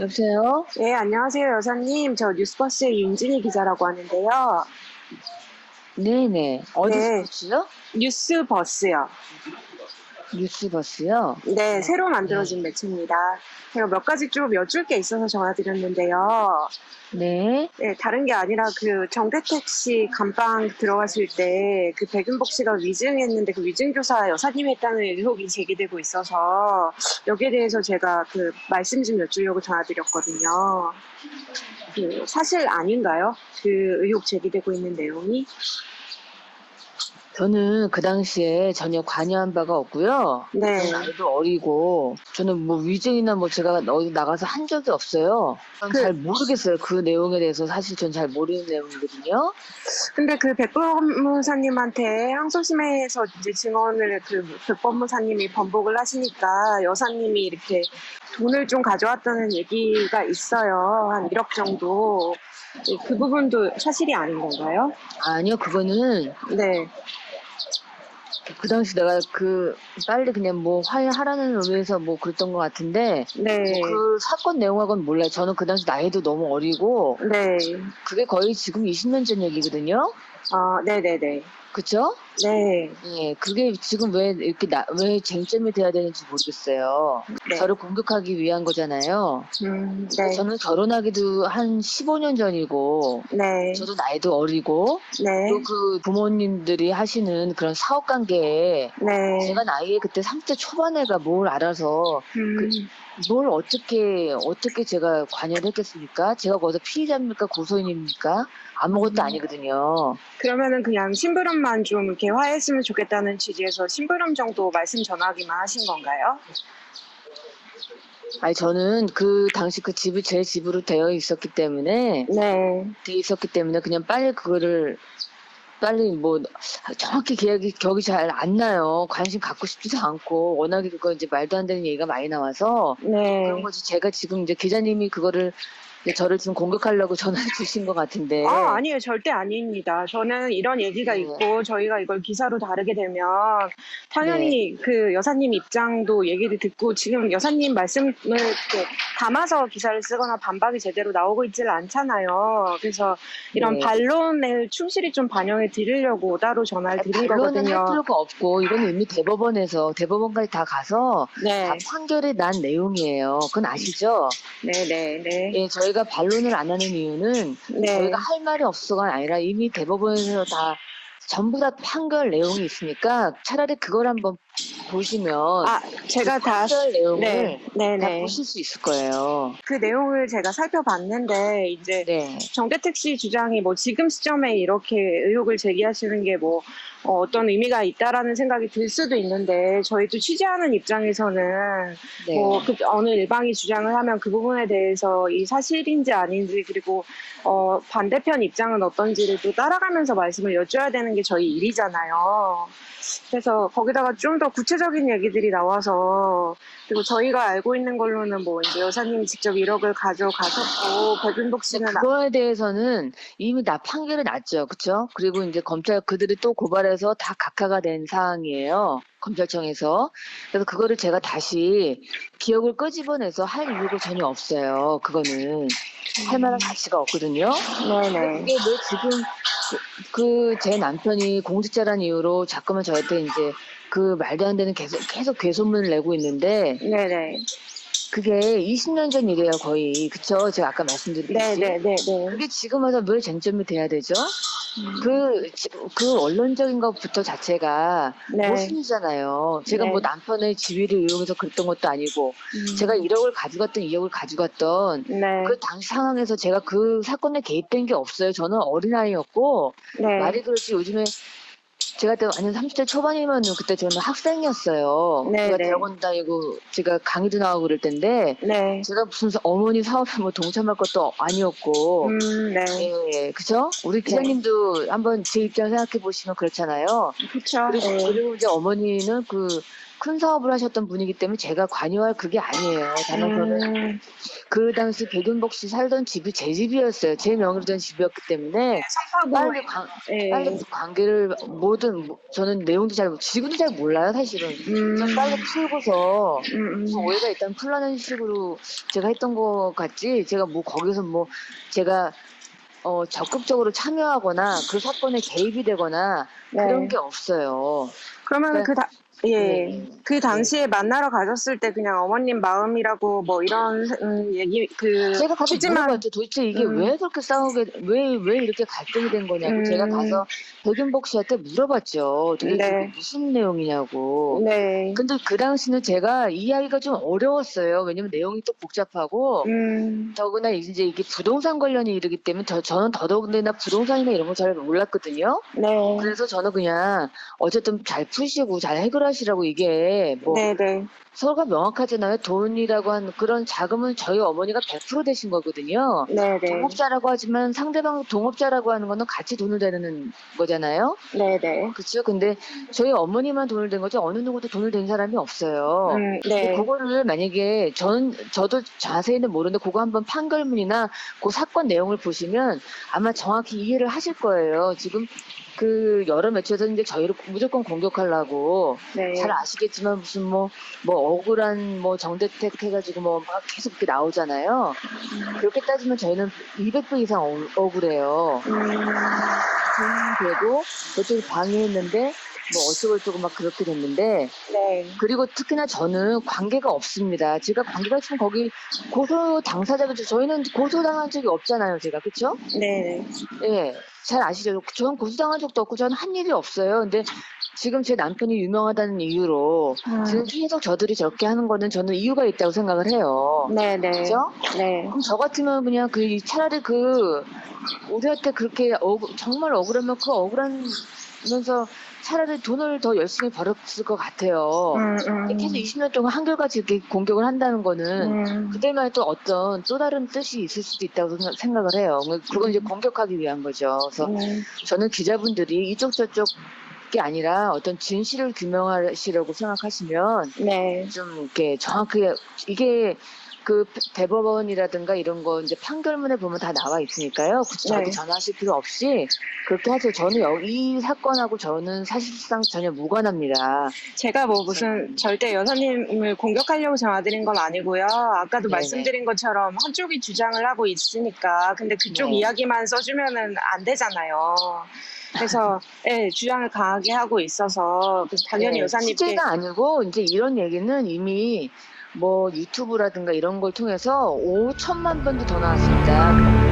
여보세요? 네, 안녕하세요, 여사님. 저 뉴스버스의 윤진희 기자라고 하는데요. 네네. 어디 네. 스포츠요? 뉴스버스요. 뉴스버스요? 네, 새로 만들어진 매체입니다. 제가 몇 가지 좀 여쭐 게 있어서 전화드렸는데요. 네. 네, 다른 게 아니라 그 정대택 씨 감방 들어갔을 때 그 백윤복 씨가 위증했는데 그 위증교사 여사님이 했다는 의혹이 제기되고 있어서 여기에 대해서 제가 그 말씀 좀 여쭈려고 전화드렸거든요. 그 사실 아닌가요? 그 의혹 제기되고 있는 내용이? 저는 그 당시에 전혀 관여한 바가 없고요. 네. 아이도 어리고, 저는 뭐 위증이나 뭐 제가 어디 나가서 한 적이 없어요. 전 그- 잘 모르겠어요. 그 내용에 대해서 사실 전 잘 모르는 내용이거든요. 근데 그 백법무사님한테 항소심에서 이제 증언을 그 백법무사님이 번복을 하시니까 여사님이 이렇게 돈을 좀 가져왔다는 얘기가 있어요. 한 1억 정도. 그 부분도 사실이 아닌 건가요? 아니요, 그거는 네. 그 당시 내가 그 빨리 그냥 뭐 화해하라는 의미에서 뭐 그랬던 것 같은데, 네. 뭐그 사건 내용하고는 몰라요. 저는 그 당시 나이도 너무 어리고, 네. 그게 거의 지금 20년 전 얘기거든요. 아, 네네네. 그쵸? 네. 예, 그게 지금 왜 이렇게 나, 왜 쟁점이 돼야 되는지 모르겠어요. 네. 저를 공격하기 위한 거잖아요. 음, 네. 저는 결혼하기도 한 15년 전이고, 네. 저도 나이도 어리고, 네. 또 그 부모님들이 하시는 그런 사업 관계에 네. 제가 나이에 그때 30대 초반에가 뭘 알아서 음, 뭘 어떻게 어떻게 제가 관여를 했겠습니까? 제가 거기서 피의자입니까 고소인입니까? 아무것도 음. 아니거든요. 그러면은 그냥 심부름 만 좀 이렇게 화해했으면 좋겠다는 취지에서 심부름 정도 말씀 전하기만 하신 건가요? 아니 저는 그 당시 그 집이 제 집으로 되어 있었기 때문에 네. 돼 있었기 때문에 그냥 빨리 그거를 빨리 뭐 정확히 기억이 기억이 잘 안 나요. 관심 갖고 싶지도 않고 워낙에 그거 이제 말도 안 되는 얘기가 많이 나와서 네. 그런 거지. 제가 지금 이제 기자님이 그거를 저를 지금 공격하려고 전화를 주신 것 같은데. 아, 아니에요. 절대 아닙니다. 저는 이런 얘기가 네. 있고 저희가 이걸 기사로 다루게 되면 당연히 그 여사님 입장도 얘기를 듣고 지금 여사님 말씀을 담아서 기사를 쓰거나 반박이 제대로 나오고 있지를 않잖아요. 그래서 이런 네. 반론을 충실히 좀 반영해 드리려고 따로 전화를 드린 반론은 할 거거든요. 필요가 없고 이거는 이미 대법원에서 대법원까지 다 가서 네. 다 판결이 난 내용이에요. 그건 아시죠? 네, 네, 네. 예, 저희 가 반론을 안 하는 이유는 네. 저희가 할 말이 없어가 아니라 이미 대법원에서 다 전부 다 판결 내용이 있으니까 차라리 그걸 한번 보시면 아, 제가 그 다 판결 내용을 네, 네, 다 네. 보실 수 있을 거예요. 그 내용을 제가 살펴봤는데 이제 네. 정대택 씨 주장이 뭐 지금 시점에 이렇게 의혹을 제기하시는 게 뭐 어, 떤 의미가 있다라는 생각이 들 수도 있는데 저희도 취재하는 입장에서는 네. 뭐 그 어느 일방이 주장을 하면 그 부분에 대해서 이 사실인지 아닌지 그리고 어, 반대편 입장은 어떤지를 또 따라가면서 말씀을 여쭤야 되는 게 저희 일이잖아요. 그래서 거기다가 좀 더 구체적 인 얘기들이 나와서 그리고 저희가 알고 있는 걸로는 뭐 이제 여사님이 직접 1억을 가져가셨고 백윤복 씨는 아- 그거에 대해서는 이미 다 판결이 났죠. 그렇죠? 그리고 이제 검찰 그들이 또 고발해서 다 각하가 된 사항이에요. 검찰청에서. 그래서 그거를 제가 다시 기억을 끄집어내서 할 이유가 전혀 없어요. 그거는 할 만한 가치가 없거든요. 네네. 이게 왜 지금 그 제 남편이 공직자란 이유로 자꾸만 저한테 이제 그 말도 안 되는 계속 계속 괴소문을 내고 있는데 네네. 그게 20년 전 일이에요 거의 그쵸 제가 아까 말씀드렸듯이 네네네네. 그게 지금 와서 왜 쟁점이 돼야 되죠? 그, 지- 그 언론적인 것부터 자체가 네. 모순이잖아요. 제가 네. 뭐 남편의 지위를 이용해서 그랬던 것도 아니고, 음. 제가 1억을 가져갔던 2억을 가져갔던, 네. 그 당시 상황에서 제가 그 사건에 개입된 게 없어요. 저는 어린아이였고, 네. 말이 그렇지 요즘에 제가 그때 완전 30대 초반이면 그때 저는 학생이었어요. 네, 제가 네. 대학원 다니고 제가 강의도 나가고 그럴 텐데, 네. 제가 무슨 어머니 사업에 뭐 동참할 것도 아니었고, 음, 네. 예, 그죠? 우리 기자님도 한번 제 입장 생각해 보시면 그렇잖아요. 그쵸. 그리고, 네. 그리고 이제 어머니는 그큰 사업을 하셨던 분이기 때문에 제가 관여할 그게 아니에요. 저는 음, 그 당시 백윤복 씨 살던 집이 제 집이었어요. 제 명의로 된 집이었기 때문에 성파구 빨리 관, 예. 빨리 관계를 모든 뭐- 저는 내용도 잘 지금도 잘 몰라요 사실은. 음, 좀 빨리 풀고서 음, 무슨 오해가 일단 풀라는 식으로 제가 했던 것 같지 제가 뭐 거기서 뭐 제가 어 적극적으로 참여하거나 그 사건에 개입이 되거나 네. 그런 게 없어요. 그러면 네. 그 다, 예. 네. 그 당시에 만나러 가셨을 때 그냥 어머님 마음이라고 뭐 이런 음, 얘기 그 제가 가서 취지만 물어봤죠. 도대체 이게 음. 왜 그렇게 싸우게 왜 왜 이렇게 갈등이 된 거냐고 음. 제가 가서 백윤복 씨한테 물어봤죠. 도대체 네. 이게 무슨 내용이냐고. 네. 근데 그 당시는 제가 이해하기가 좀 어려웠어요. 왜냐면 내용이 또 복잡하고 음, 더구나 이제 이게 부동산 관련이 이르기 때문에 저, 저는 더더군다나 부동산이나 이런 거 잘 몰랐거든요. 네. 그래서 저는 그냥 어쨌든 잘 푸시고 잘 해결하시라고 이게 뭐 네, 네. 서로가 명확하잖아요. 돈이라고 하는 그런 자금은 저희 어머니가 100% 되신 거거든요. 네, 네. 동업자라고 하지만 상대방 동업자라고 하는 거는 같이 돈을 대는 거잖아요. 네, 네. 그렇죠. 근데 저희 어머니만 돈을 댄 거지 어느 누구도 돈을 댄 사람이 없어요. 음, 네. 그거를 만약에 저는 저도 자세히는 모르는데 그거 한번 판결문이나 그 사건 내용을 보시면 아마 정확히 이해를 하실 거예요. 지금 그 여러 매체에서 이제 저희를 무조건 공격하려고 네. 잘 아시겠지만 무슨 뭐 뭐 억울한 뭐 정대택 해가지고 뭐 막 계속 이렇게 나오잖아요. 그렇게 따지면 저희는 200배 이상 억- 억울해요. 음, 그래도 그쪽이 방해했는데 뭐 어쩌고저쩌고 막 그렇게 됐는데 네. 그리고 특히나 저는 관계가 없습니다. 제가 관계가 있으면 거기 고소 당사자겠죠. 저희는 고소당한 적이 없잖아요. 제가 그렇죠? 네, 네. 예, 잘 아시죠? 저는 고소당한 적도 없고 저는 한 일이 없어요. 근데 지금 제 남편이 유명하다는 이유로 음, 지금 계속 저들이 저렇게 하는 거는 저는 이유가 있다고 생각을 해요. 네, 네. 그죠? 네. 그럼 저 같으면 그냥 그 차라리 그 우리한테 그렇게 억울- 정말 억울하면 그 억울하면서 차라리 돈을 더 열심히 벌었을 것 같아요. 음, 음. 계속 20년 동안 한결같이 이렇게 공격을 한다는 거는 음, 그들만의 또 어떤 또 다른 뜻이 있을 수도 있다고 생각- 생각을 해요. 그건 이제 공격하기 위한 거죠. 그래서 음, 저는 기자분들이 이쪽 저쪽 게 아니라 어떤 진실을 규명하시려고 생각하시면 네. 좀 이렇게 정확하게 이게 그 대법원이라든가 이런 거 이제 판결문에 보면 다 나와 있으니까요. 굳이 저한테 네. 전화하실 필요 없이 그렇게 하세요. 저는 여기 이 사건하고 저는 사실상 전혀 무관합니다. 제가 뭐 무슨 절대 여사님을 공격하려고 전화드린 건 아니고요. 아까도 네네. 말씀드린 것처럼 한쪽이 주장을 하고 있으니까 근데 그쪽 네. 이야기만 써주면은 안 되잖아요. 그래서 예, 주장을 강하게 하고 있어서 그래서 당연히 네, 여사님께 취재가 아니고 이제 이런 얘기는 이미 뭐 유튜브라든가 이런 걸 통해서 5천만 번도 더 나왔습니다.